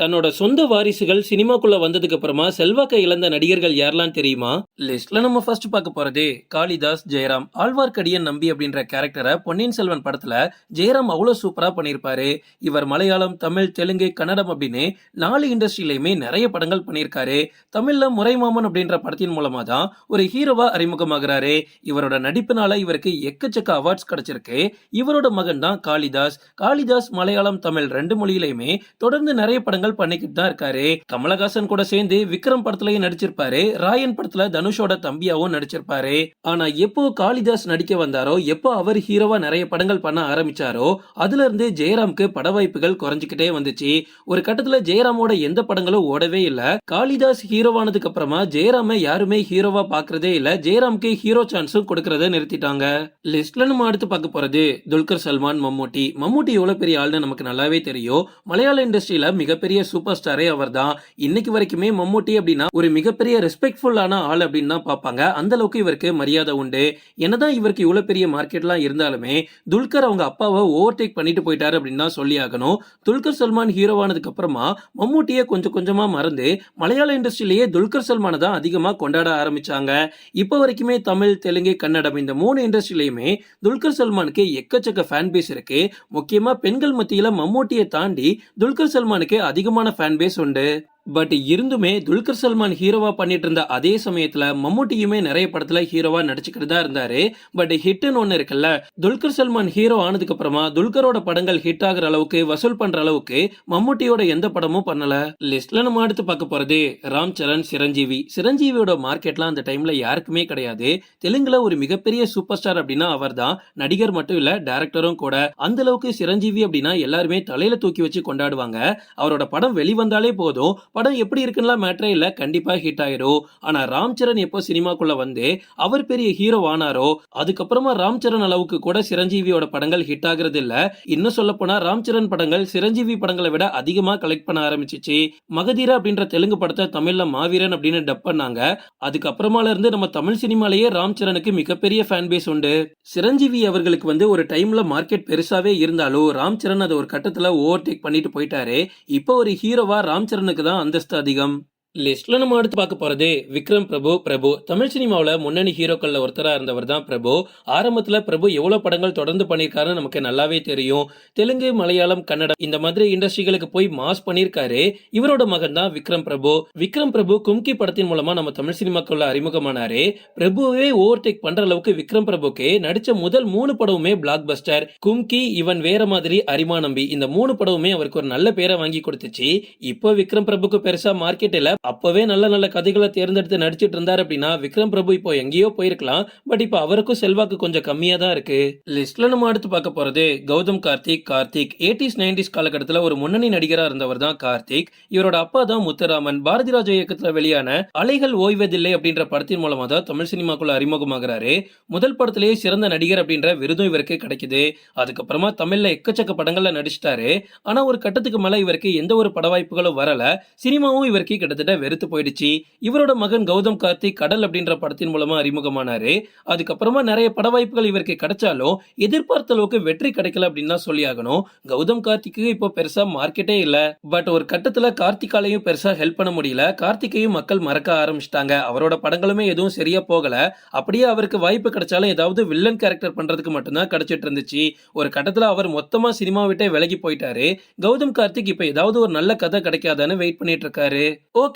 தன்னோட சொந்த வாரிசுகள் சினிமாக்குள்ள வந்ததுக்கு அப்புறமா செல்வாக்கை இழந்த நடிகர்கள் யாரெல்லாம் தெரியுமா? லிஸ்ட்ல நம்ம ஃபர்ஸ்ட் பார்க்க போறது காளிதாஸ் ஜெயராம். ஆழ்வார்க்கடியன் நம்பி அப்படின்ற கேரக்டரை பொன்னியின் செல்வன் படத்துல ஜெயராம் அவ்வளவு சூப்பரா பண்ணியிருப்பாரு. இவர் மலையாளம் தமிழ் தெலுங்கு கன்னடம் அப்படின்னு நாலு இண்டஸ்ட்ரியிலையுமே நிறைய படங்கள் பண்ணியிருக்காரு. தமிழ்ல முறைமாமன் அப்படின்ற படத்தின் மூலமா தான் ஒரு ஹீரோவா அறிமுகமாகிறாரு. இவரோட நடிப்பினால இவருக்கு எக்கச்சக்க அவார்ட்ஸ் கிடைச்சிருக்கு. இவரோட மகன் தான் காளிதாஸ். காளிதாஸ் மலையாளம் தமிழ் ரெண்டு மொழியிலையுமே தொடர்ந்து நிறைய படங்கள் பண்ணிக்கிட்டு தான் இருக்காரு. கமலஹாசன் கூட சேர்ந்து விக்ரம் படத்துலயும் நடிச்சிருப்பாரு. ராயன் படத்துல தனுஷோட தம்பியாவும் நடிச்சிருப்பாரு. ஆனா எப்போ காளிதாஸ் நடிக்க வந்தாரோ எப்போ அவர் ஹீரோவா நிறைய படங்கள் பண்ண ஆரம்பிச்சாரோ அதுல இருந்து ஜெயராம்க்கு பட வாய்ப்புகள் குறைஞ்சுக்கிட்டே வந்துச்சு. ஒரு கட்டத்துல ஜெயராமோட எந்த படங்களும் ஓடவே இல்ல. காளிதாஸ் ஹீரோவானதுக்கு அப்புறமா ஜெயராம யாருமே ஹீரோவா பாக்குறதே இல்ல. ஜெயராம்க்கு ஹீரோ சான்ஸும் கொடுக்கறத நிறுத்திட்டாங்க. லிஸ்ட்ல நம்ம அடுத்து பார்க்க போறது துல்கர் சல்மான் மம்மூட்டி. மம்மூட்டி எவ்வளவு பெரிய ஆள்னு நமக்கு நல்லாவே தெரியும். மலையாள இண்டஸ்ட்ரியில மிகப்பெரிய மிகப்பெரிய சூப்பர் ஸ்டாரே அவர் தான் இன்னைக்கு வரைக்குமே மம்மூட்டி அப்படின்னா ஒரு மிகப்பெரிய ரெஸ்பெக்ட்ஃபுல்லான ஆள் அப்படின்னு தான் பார்ப்பாங்க. அந்த அளவுக்கு இவருக்கு மரியாதை உண்டு. என்னதான் இவருக்கு இவ்வளவு பெரிய மார்க்கெட்லாம் இருந்தாலுமே துல்கர் அவங்க அப்பாவை ஓவர்டேக் பண்ணிட்டு போயிட்டாரு அப்படின்னு தான் சொல்லி ஆகணும். துல்கர் சல்மான் ஹீரோவானதுக்கு அப்புறமா மம்மூட்டியை கொஞ்சம் கொஞ்சமா மறந்து மலையாள இண்டஸ்ட்ரியிலேயே துல்கர் சல்மானை தான் அதிகமா கொண்டாட ஆரம்பிச்சாங்க. இப்போ வரைக்குமே தமிழ் தெலுங்கு கன்னடம் இந்த மூணு இண்டஸ்ட்ரியிலையுமே துல்கர் சல்மானுக்கு எக்கச்சக்க ஃபேன் பேஸ் இருக்கு. முக்கியமா பெண்கள் மத்தியில மம்மூட்டியை தாண்டி துல்கர் சல்மானுக்கு அதிக அதிகமான ஃபேன் பேஸ் உண்டு. பட் இருந்துமே துல்கர் சல்மான் ஹீரோவா பண்ணிட்டு இருந்த அதே சமயத்துல மம்முட்டியுமே நிறைய படத்துல ஹீரோவா நடிச்சுக்கிட்டு தான் இருந்தாரு பட் ஹிட்னு ஒண்ணு இருக்குல்ல துல்கர் சல்மான் ஹீரோ ஆனதுக்கு அப்புறமா துல்கரோட படங்கள் ஹிட் ஆகுற அளவுக்கு வசூல் பண்ற அளவுக்கு மம்முட்டியோட எந்த படமும் பண்ணல. லிஸ்ட்ல நம்ம அடுத்து பார்க்க போறது ராம் சரண் சிரஞ்சீவி. சிரஞ்சீவியோட மார்க்கெட்லாம் அந்த டைம்ல யாருக்குமே கிடையாது. தெலுங்குல ஒரு மிகப்பெரிய சூப்பர் ஸ்டார் அப்படின்னா அவர் தான் நடிகர் மட்டும் இல்ல டேரக்டரும் கூட. அந்த அளவுக்கு சிரஞ்சீவி அப்படின்னா எல்லாருமே தலையில தூக்கி வச்சு கொண்டாடுவாங்க. அவரோட படம் வெளிவந்தாலே போதும். படம் எப்படி இருக்குன்னா மேட்டரே இல்ல. கண்டிப்பா ஹிட் ஆயிரும். ஆனா ராம் சரண் எப்போ சினிமாக்குள்ள வந்து அவர் பெரிய ஹீரோ ஆனாரோ அதுக்கப்புறமா ராம் சரண் அளவுக்கு கூட சிரஞ்சீவியோட படங்கள் ஹிட் ஆகுறது இல்ல. இன்னும் சொல்ல போனா ராம் சரண் படங்கள் சிரஞ்சீவி படங்களை விட அதிகமா கலெக்ட் பண்ண ஆரம்பிச்சிச்சு. மகதீரா அப்படின்ற தெலுங்கு படத்தை தமிழ்ல மாவீரன் அப்படின்னு டப் பண்ணாங்க. அதுக்கப்புறமால இருந்து நம்ம தமிழ் சினிமாலேயே ராம் சரணுக்கு மிகப்பெரிய ஃபேன் பேஸ் உண்டு. சிரஞ்சீவி அவர்களுக்கு வந்து ஒரு டைம்ல மார்க்கெட் பெருசாவே இருந்தாலும் ராம் சரண் அதை ஒரு கட்டத்துல ஓவர்டேக் பண்ணிட்டு போயிட்டாரு. இப்போ ஒரு ஹீரோவா ராம் சரணுக்கு தான் அந்தஸ்து அதிகம். லிஸ்ட்ல நம்ம அடுத்து பார்க்க போறது விக்ரம் பிரபு பிரபு. தமிழ் சினிமாவில் முன்னணி ஹீரோக்கள்ல ஒருத்தராக இருந்தவர் தான் பிரபு. ஆரம்பத்தில் பிரபு எவ்வளோ படங்கள் தொடர்ந்து பண்ணியிருக்காருன்னு நமக்கு நல்லாவே தெரியும். தெலுங்கு மலையாளம் கன்னடம் இந்த மாதிரி இண்டஸ்ட்ரிகளுக்கு போய் மாஸ் பண்ணியிருக்காரு. இவரோட மகன் தான் விக்ரம் பிரபு. விக்ரம் பிரபு கும்கி படத்தின் மூலமா நம்ம தமிழ் சினிமாக்குள்ள அறிமுகமானாரு. பிரபுவே ஓவர்டேக் பண்ற அளவுக்கு விக்ரம் பிரபுக்கு நடிச்ச முதல் மூணு படமுமே பிளாக் பஸ்டர் கும்கி இவன் வேற மாதிரி அரிமா நம்பி இந்த மூணு படமுமே அவருக்கு ஒரு நல்ல பேரை வாங்கி கொடுத்துச்சு. இப்போ விக்ரம் பிரபுக்கு பெருசா மார்க்கெட்டில் அப்போவே நல்ல நல்ல கதைகளை தேர்ந்தெடுத்து நடிச்சிட்டு இருந்தார் அப்படின்னா விக்ரம் பிரபு இப்போ எங்கேயோ போயிருக்கலாம். பட் இப்போ அவருக்கும் செல்வாக்கு கொஞ்சம் கம்மியாக தான் இருக்கு. லிஸ்ட்ல நம்ம அடுத்து பார்க்க போறது கௌதம் கார்த்திக் கார்த்திக். எயிட்டிஸ் நைன்டிஸ் காலகட்டத்தில் ஒரு முன்னணி நடிகராக இருந்தவர் தான் கார்த்திக். இவரோட அப்பா தான் முத்துராமன். பாரதி ராஜா இயக்கத்தில் வெளியான அலைகள் ஓய்வதில்லை அப்படின்ற படத்தின் மூலமாக தான் தமிழ் சினிமாக்குள்ள அறிமுகமாகிறாரு. முதல் படத்திலேயே சிறந்த நடிகர் அப்படின்ற விருதும் இவருக்கு கிடைக்குது. அதுக்கப்புறமா தமிழ்ல எக்கச்சக்க படங்கள்ல நடிச்சிட்டாரு. ஆனா ஒரு கட்டத்துக்கு மேல இவருக்கு எந்த ஒரு பட வாய்ப்புகளும் வரல. சினிமாவும் இவருக்கு கிட்டத்தட்ட வெறுத்து போயிடுச்சு. இவரோட மகன் கௌதம் கார்த்திக் கடல் அப்படின்ற படத்தின் மூலமா அறிமுகமானாரு. அதுக்கப்புறமா நிறைய பட வாய்ப்புகள் இவருக்கு கிடைச்சாலும் எதிர்பார்த்த அளவுக்கு வெற்றி கிடைக்கல அப்படின்னு தான் சொல்லி ஆகணும். கௌதம் கார்த்திக்கு இப்போ பெருசா மார்க்கெட்டே இல்ல. பட் ஒரு கட்டத்துல கார்த்திகாலையும் பெருசா ஹெல்ப் பண்ண முடியல. கார்த்திகையும் மக்கள் மறக்க ஆரம்பிச்சிட்டாங்க. அவரோட படங்களுமே எதுவும் சரியா போகல. அப்படியே அவருக்கு வாய்ப்பு கிடைச்சாலும் ஏதாவது வில்லன் கேரக்டர் பண்றதுக்கு மட்டும்தான் கிடைச்சிட்டு இருந்துச்சு. ஒரு கட்டத்துல அவர் மொத்தமா சினிமா விட்டே விலகி போயிட்டாரு. கௌதம் கார்த்திக் இப்ப ஏதாவது ஒரு நல்ல கதை கிடைக்காதான்னு வெயிட் பண்ணிட்டு இருக்காரு. ஓகே